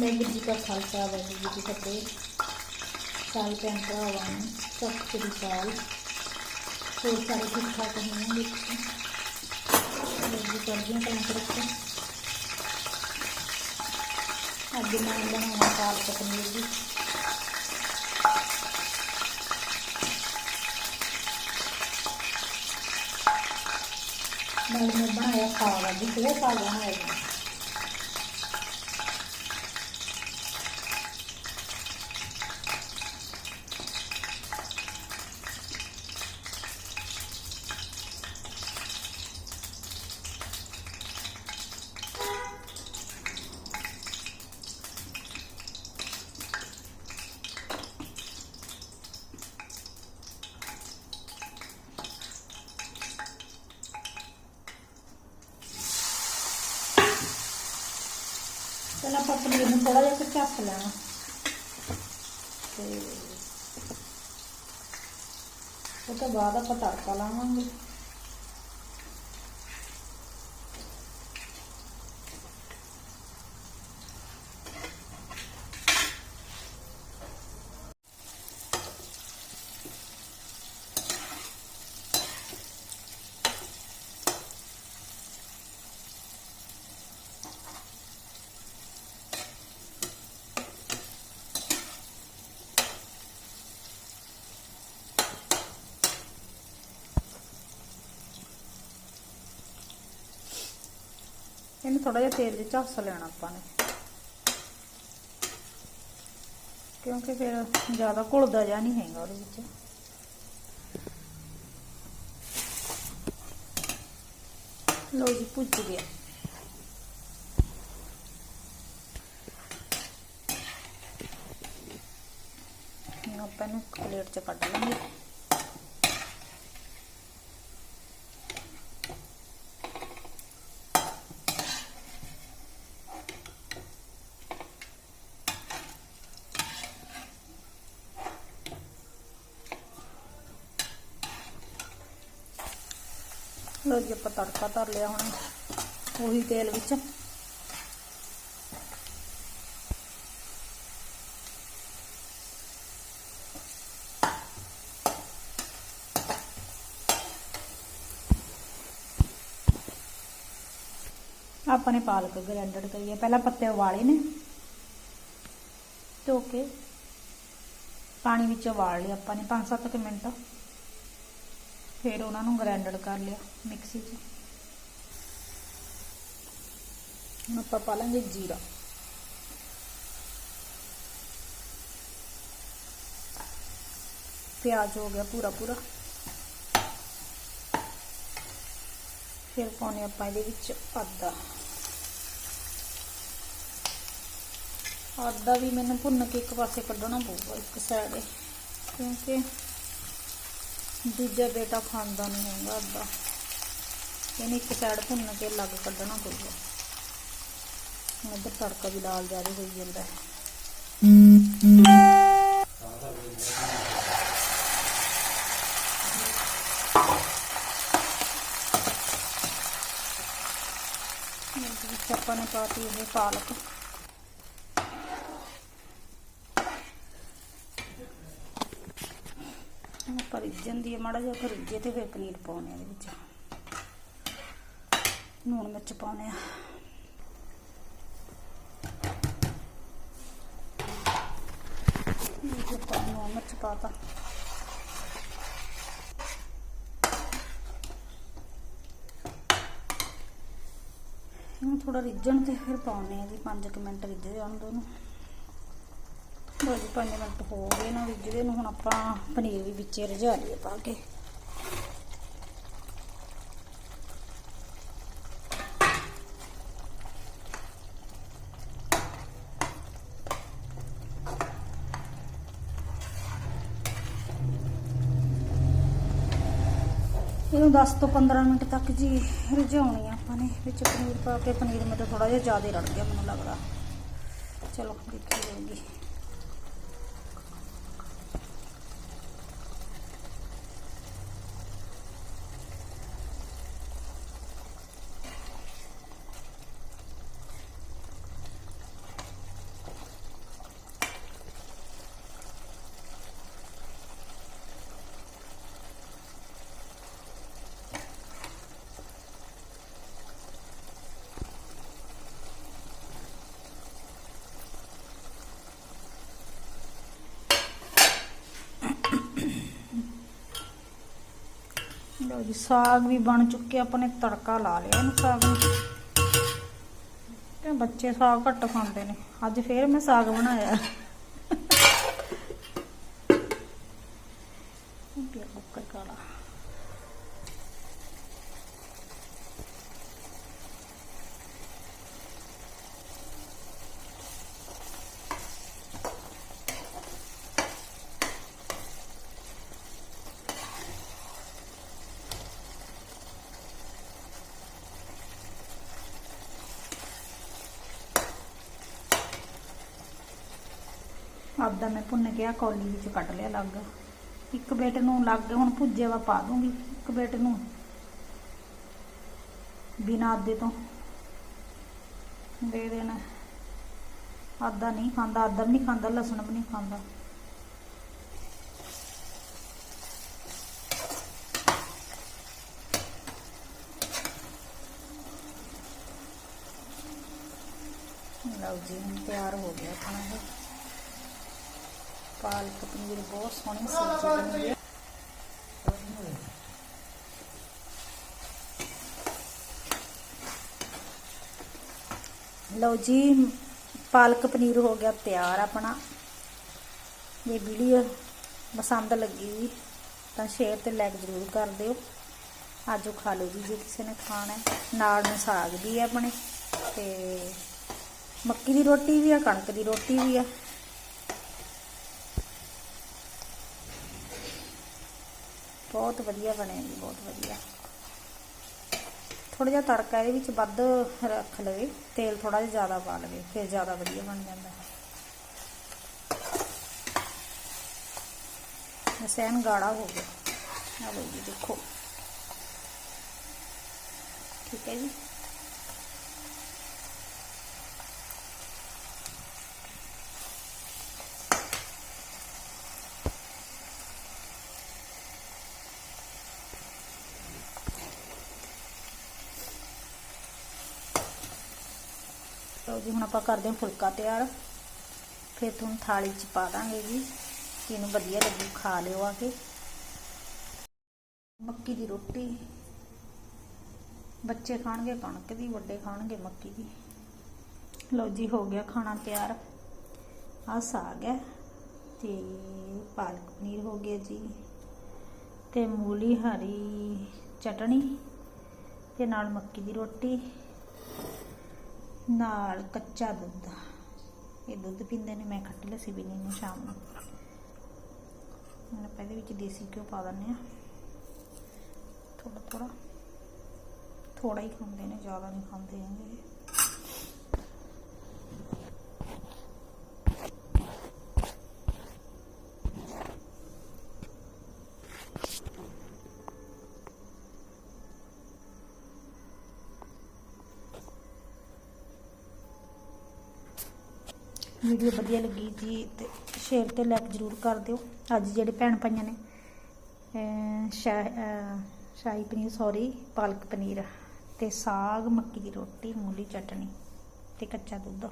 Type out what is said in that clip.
ਵਾਹਿਗੁਰੂ ਜੀ ਕਾ ਖਾਲਸਾ ਵਾਹਿਗੁਰੂ ਜੀ ਕੀ ਫਤਿਹ ਸਾਲ ਭੈਣ ਭਰਾਵਾਂ ਨੂੰ ਸਤਿ ਸ੍ਰੀ ਅਕਾਲ ਹੋਰ ਸਾਰੇ ਠੀਕ ਠਾਕ ਹੋਣਗੇ ਜੀ ਕਰਦੀਆਂ ਕੰਮ ਕਰੋ ਅੱਜ ਮੈਂ ਬਣਾਉਣਾ ਪਾਲਕ ਪਨੀਰ ਦੀ ਨਾਲ ਮੈਂ ਬਣਾਇਆ ਸਾਗ ਅੱਜ ਕਿਹੜਾ ਸਾਗ ਬਣਾਇਆ ਜੀ? ਪਹਿਲਾਂ ਆਪਾਂ ਪਨੀਰ ਨੂੰ ਥੋੜਾ ਜਿਹਾ ਝੱਕ ਲੈਣਾ। ਤੇ ਉਹ ਤੋਂ ਬਾਅਦ ਆਪਾਂ ਤੜਕਾ ਲਾਵਾਂਗੇ। ਇਹਨੂੰ ਥੋੜਾ ਜਿਹਾ ਤੇਲ ਵਿੱਚ ਝੱਸ ਲੈਣਾ ਆਪਾਂ ਨੇ। ਕਿਉਂਕਿ ਫਿਰ ਜ਼ਿਆਦਾ ਘੁਲਦਾ ਜਾਂ ਨਹੀਂ ਹੈਗਾ ਉਹਦੇ ਵਿੱਚ। ਲੋ ਜੀ ਭੁੱਜ ਗਿਆ। ਆਪਾਂ ਇਹਨੂੰ ਪਲੇਟ 'ਚ ਕੱਢ ਲਾਂਗੇ। ਲੋ ਜੀ ਆਪਾਂ ਤੜਕਾ ਧਰ ਲਿਆ ਹੁਣ। ਉਹੀ ਤੇਲ ਵਿੱਚ। ਆਪਾਂ ਨੇ ਪਾਲਕ ਗ੍ਰੈਂਡਡ ਕਰੀ ਹੈ ਪਹਿਲਾਂ ਪੱਤੇ ਉਬਾਲੇ ਨੇ। ਧੋ ਕੇ ਪਾਣੀ ਵਿੱਚ ਉਬਾਲ ਲਿਆ ਆਪਾਂ ਨੇ 5-7 ਮਿੰਟ। ਫਿਰ ਉਹਨਾਂ ਨੂੰ ਗ੍ਰਾਈਂਡਰ ਕਰ ਲਿਆ ਮਿਕਸੀ 'ਚ। ਹੁਣ ਆਪਾਂ ਪਾ ਲਾਂਗੇ ਜੀਰਾ। ਪਿਆਜ਼ ਹੋ ਗਿਆ ਪੂਰਾ ਪੂਰਾ। ਫਿਰ ਪਾਉਣੇ ਆਪਾਂ ਇਹਦੇ ਵਿੱਚ ਆਦਾ ਆਦਾ ਵੀ ਮੈਨੂੰ ਭੁੰਨ ਕੇ ਇੱਕ ਪਾਸੇ ਕੱਢਣਾ ਪਊਗਾ, ਇੱਕ ਸਾਈਡ ਕਿਉਂਕਿ ਦੂਜਾ ਬੇਟਾ ਖਾਂਦਾ ਨਹੀਂ ਹੈਗਾ ਅੱਧਾ। ਇਹਨੂੰ ਇੱਕ ਸਾਈਡ ਭੁੰਨ ਕੇ ਅਲੱਗ ਕੱਢਣਾ ਪਊਗਾ ਹੁਣ ਇੱਧਰ ਤੜਕਾ ਵੀ ਲਾਲ ਜਾਰੀ ਹੋਈ ਜਾਂਦਾ ਹੈ। ਆਪਾਂ ਨੇ ਪਾਤੀ ਇਹ ਪਾਲਕ। ਆਪਾਂ ਰਿੱਝਣ ਮਾੜਾ ਜਿਹਾ ਰਿੱਝੇ ਤੇ ਫਿਰ ਪਨੀਰ ਪਾਉਣੇ ਇਹਦੇ ਵਿੱਚ। ਲੂਣ ਮਿਰਚ ਪਾਉਣੇ ਆ। ਇਹ ਆਪਾਂ ਲੂਣ ਮਿਰਚ ਪਾਤਾ। ਇਹਨੂੰ ਥੋੜਾ ਰਿੱਝਣ ਤੇ ਫਿਰ ਪਾਉਣੇ ਆ ਜੀ 5 ਮਿੰਟ ਰਿੱਝ ਜਾਣ ਦੋ ਨੂੰ ਬਸ 5 ਮਿੰਟ ਹੋ ਗਏ ਨਾ ਰਿੱਝਦੇ ਨੂੰ ਹੁਣ ਆਪਾਂ ਪਨੀਰ ਵੀ ਵਿੱਚੇ ਰਝਾ ਲਈਏ ਪਾ ਕੇ। ਇਹਨੂੰ 10 ਤੋਂ 15 ਮਿੰਟ ਤੱਕ ਜੀ ਰਿਝਾਉਣੀ ਆ ਆਪਾਂ ਨੇ। ਵਿੱਚ ਪਨੀਰ ਪਾ ਕੇ, ਪਨੀਰ ਮੇਰੇ ਥੋੜਾ ਜਿਹਾ ਜ਼ਿਆਦਾ ਰੜ ਗਿਆ ਮੈਨੂੰ ਲੱਗਦਾ। ਚਲੋ ਦੇਖੀ ਜਾਊਗੀ। ਲਓ ਜੀ, ਸਾਗ ਵੀ ਬਣ ਚੁੱਕਿਆ ਆਪਾਂ ਨੇ ਤੜਕਾ ਲਾ ਲਿਆ ਇਹਨੂੰ ਸਾਗ ਨੂੰ। ਤੇ ਬੱਚੇ ਸਾਗ ਘੱਟ ਖਾਂਦੇ ਨੇ, ਅੱਜ ਫੇਰ ਮੈਂ ਸਾਗ ਬਣਾਇਆ। ਕੁੱਕਰ ਕਾਲਾ। ਆਪਦਾ ਮੈਂ ਭੁੰਨ ਕੇ ਆ ਕੌਲੀ ਵਿੱਚ ਕੱਢ ਲਿਆ ਲੱਗ। ਇੱਕ ਬੇਟੇ ਨੂੰ ਲੱਗ ਹੁਣ ਭੁੱਜੇ ਵਾ ਪਾ ਦੂੰਗੀ। ਇੱਕ ਬੇਟੇ ਨੂੰ। ਬਿਨਾਂ ਆਦੇ ਤੋਂ। ਦੇ ਦੇਣਾ। ਆਦਾ ਨਹੀਂ ਖਾਂਦਾ ਆਦਾ ਵੀ ਨਹੀਂ ਖਾਂਦਾ, ਲਸਣ ਵੀ ਨਹੀਂ ਖਾਂਦਾ। ਲਓ ਜੀ, ਹੁਣ ਤਿਆਰ ਹੋ ਗਿਆ ਖਾਣਾ ਇਹ ਪਾਲਕ ਪਨੀਰ ਬਹੁਤ ਸੋਹਣੀ ਸਬਜ਼ੀ ਬਣੀ ਹੈ। ਲਓ ਜੀ, ਪਾਲਕ ਪਨੀਰ ਹੋ ਗਿਆ ਤਿਆਰ ਆਪਣਾ। ਜੇ ਵੀਡੀਓ ਪਸੰਦ ਲੱਗੀ ਤਾਂ ਸ਼ੇਅਰ ਤੇ ਲਾਈਕ ਜ਼ਰੂਰ ਕਰ ਦਿਓ। ਅੱਜ ਉਹ ਖਾ ਲਓ ਜੀ, ਜੇ ਕਿਸੇ ਨੇ ਖਾਣਾ ਨਾਲ ਨੂੰ ਸਾਗ ਵੀ ਹੈ ਆਪਣੇ ਤੇ ਮੱਕੀ ਦੀ ਰੋਟੀ ਵੀ ਆ ਕਣਕ ਦੀ ਰੋਟੀ ਵੀ ਆ ਬਹੁਤ ਵਧੀਆ ਬਣਿਆ ਜੀ, ਬਹੁਤ ਵਧੀਆ। ਥੋੜਾ ਜਿਹਾ ਤੜਕਾ ਇਹਦੇ ਵਿੱਚ ਵੱਧ ਰੱਖ ਲਵੇ, ਤੇਲ ਥੋੜਾ ਜਿਹਾ ਜ਼ਿਆਦਾ ਪਾ ਲਵੇ, ਫਿਰ ਜ਼ਿਆਦਾ ਵਧੀਆ ਬਣ ਜਾਂਦਾ ਹੈ। ਨਸੈਨ ਗਾੜਾ ਹੋ ਗਿਆ। ਆ ਲਓ ਜੀ, ਦੇਖੋ। ਠੀਕ ਹੈ ਜੀ। ਲਓ ਜੀ, ਹੁਣ ਆਪਾਂ ਕਰਦੇ ਹਾਂ ਫੁਲਕਾ ਤਿਆਰ। ਫਿਰ ਤੁਹਾਨੂੰ ਥਾਲੀ 'ਚ ਪਾ ਦਾਂਗੇ ਜੀ ਇਹਨੂੰ ਵਧੀਆ ਲੱਗੂ, ਖਾ ਲਿਓ ਆ ਕੇ। ਮੱਕੀ ਦੀ ਰੋਟੀ। ਬੱਚੇ ਖਾਣਗੇ ਕਣਕ ਦੀ ਵੱਡੇ ਖਾਣਗੇ ਮੱਕੀ ਦੀ ਲਓ ਜੀ, ਹੋ ਗਿਆ ਖਾਣਾ ਤਿਆਰ। ਆ ਸਾਗ ਹੈ ਤੇ ਪਾਲਕ ਪਨੀਰ ਹੋ ਗਿਆ ਜੀ ਤੇ ਮੂਲੀ ਹਰੀ ਚਟਣੀ ਤੇ ਨਾਲ ਮੱਕੀ ਦੀ ਰੋਟੀ। ਨਾਲ ਕੱਚਾ ਦੁੱਧ। ਇਹ ਦੁੱਧ ਪੀਂਦੇ ਨੇ, ਮੈਂ ਖੱਟੀ ਲੱਸੀ ਪੀਣੀ ਨੂੰ ਸ਼ਾਮ ਨੂੰ। ਹੁਣ ਆਪਾਂ ਇਹਦੇ ਵਿੱਚ ਦੇਸੀ ਘਿਓ ਪਾ ਦਿੰਦੇ ਆ ਥੋੜਾ ਥੋੜਾ ਥੋੜਾ ਹੀ ਖਾਂਦੇ ਨੇ, ਜ਼ਿਆਦਾ ਨਹੀਂ ਖਾਂਦੇ ਹੈਗੇ। ਵੀਡੀਓ ਵਧੀਆ ਲੱਗੀ ਜੀ ਤੇ ਸ਼ੇਅਰ ਤੇ ਲਾਈਕ ਜ਼ਰੂਰ ਕਰ ਦਿਓ। ਅੱਜ ਜਿਹੜੇ ਭੈਣ ਭਾਈਆਂ ਨੇ, ਅਹ ਸ਼ਾਹੀ ਪਨੀਰ ਸੌਰੀ ਪਾਲਕ ਪਨੀਰ ਤੇ ਸਾਗ, ਮੱਕੀ ਦੀ ਰੋਟੀ, ਮੂਲੀ ਚਟਣੀ ਤੇ ਕੱਚਾ ਦੁੱਧ।